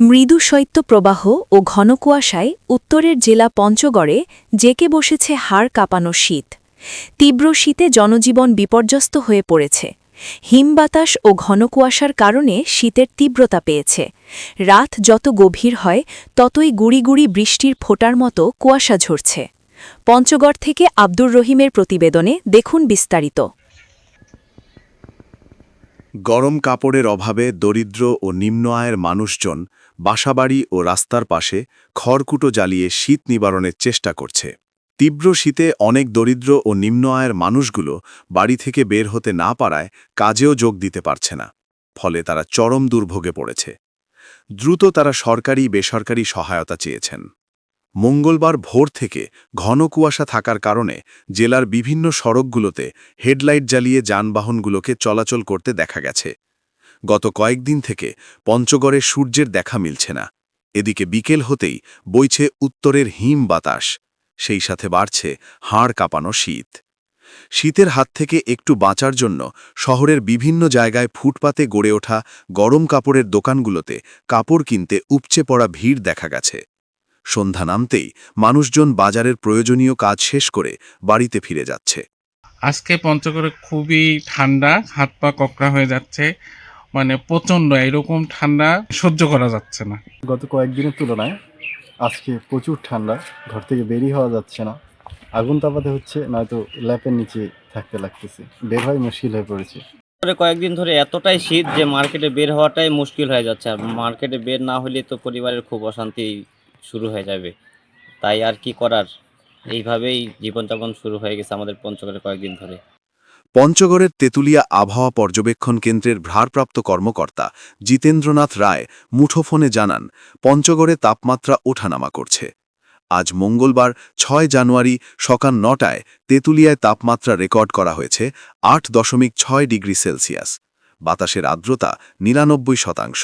মৃদু শৈত্য প্রবাহ ও ঘন কুয়াশায় উত্তরের জেলা পঞ্চগড়ে জেকে বসেছে হাড় কাঁপানো শীত। তীব্র শীতে জনজীবন বিপর্যস্ত হয়ে পড়েছে। হিমবাতাস ও ঘন কুয়াশার কারণে শীতের তীব্রতা পেয়েছে। রাত যত গভীর হয়, ততই গুড়ি গুড়ি বৃষ্টির ফোটার মতো কুয়াশা ঝরছে। পঞ্চগড় থেকে আব্দুর রহিমের প্রতিবেদনে দেখুন বিস্তারিত। গরম কাপড়ের অভাবে দরিদ্র ও নিম্ন আয়ের মানুষজন বাসাবাড়ি ও রাস্তার পাশে খড়কুটো জ্বালিয়ে শীত নিবারণের চেষ্টা করছে। তীব্র শীতে অনেক দরিদ্র ও নিম্ন আয়ের মানুষগুলো বাড়ি থেকে বের হতে না পারায় কাজেও যোগ দিতে পারছে না, ফলে তারা চরম দুর্ভোগে পড়েছে। দ্রুত তারা সরকারি বেসরকারি সহায়তা চেয়েছেন। মঙ্গলবার ভোর থেকে ঘন কুয়াশা থাকার কারণে জেলার বিভিন্ন সড়কগুলোতে হেডলাইট জ্বালিয়ে যানবাহনগুলোকে চলাচল করতে দেখা গেছে। গত কয়েকদিন থেকে পঞ্চগড়ে সূর্যের দেখা মিলছে না। এদিকে বিকেল হতেই বইছে উত্তরের হিম বাতাস, সেই সাথে বাড়ছে হাড় কাঁপানো শীত। শীতের হাত থেকে একটু বাঁচার জন্য শহরের বিভিন্ন জায়গায় ফুটপাতে গড়ে ওঠা গরম কাপড়ের দোকানগুলোতে কাপড় কিনতে উপচে পড়া ভিড় দেখা গেছে। সন্ধ্যা নামতেই মানুষজন বাজারের প্রয়োজনীয় কাজ শেষ করে বাড়িতে ফিরে যাচ্ছে। আজকে পঞ্চগড়ে খুবই ঠান্ডা হাত পা ককড়া হয়ে যাচ্ছে মানে প্রচণ্ড এরকম ঠান্ডা সহ্য করা যাচ্ছে না। গত কয়েকদিনের তুলনায় আজকে প্রচুর ঠান্ডা ঘর থেকে বেরিয়ে হওয়া যাচ্ছে না। আগুন তাপাতে হচ্ছে নয়তো ল্যাপের নিচে থাকতে লাগতেছে। বের হয় মুশকিল হয়ে পড়েছে। ধরে কয়েকদিন ধরে এতটাই শীত যে মার্কেটে বের হওয়াটাই মুশকিল হয়ে যাচ্ছে। আর মার্কেটে বের না হলে তো পরিবারের খুব অশান্তি শুরু হয়ে যাবে। তাই আর কি করার? এইভাবেই জীবনযাপন শুরু হয়ে গেছে আমাদের পঞ্চগড়ে কয়েকদিন ধরে। পঞ্চগড়ের তেঁতুলিয়া আবহাওয়া পর্যবেক্ষণ কেন্দ্রের ভারপ্রাপ্ত কর্মকর্তা জিতেন্দ্রনাথ রায় মুঠোফোনে জানান, পঞ্চগড়ে তাপমাত্রা ওঠানামা করছে। আজ মঙ্গলবার ছয় জানুয়ারি সকাল নটায় তেঁতুলিয়ায় তাপমাত্রা রেকর্ড করা হয়েছে আট দশমিক ছয় ডিগ্রি সেলসিয়াস। বাতাসের আর্দ্রতা নিরানব্বই শতাংশ।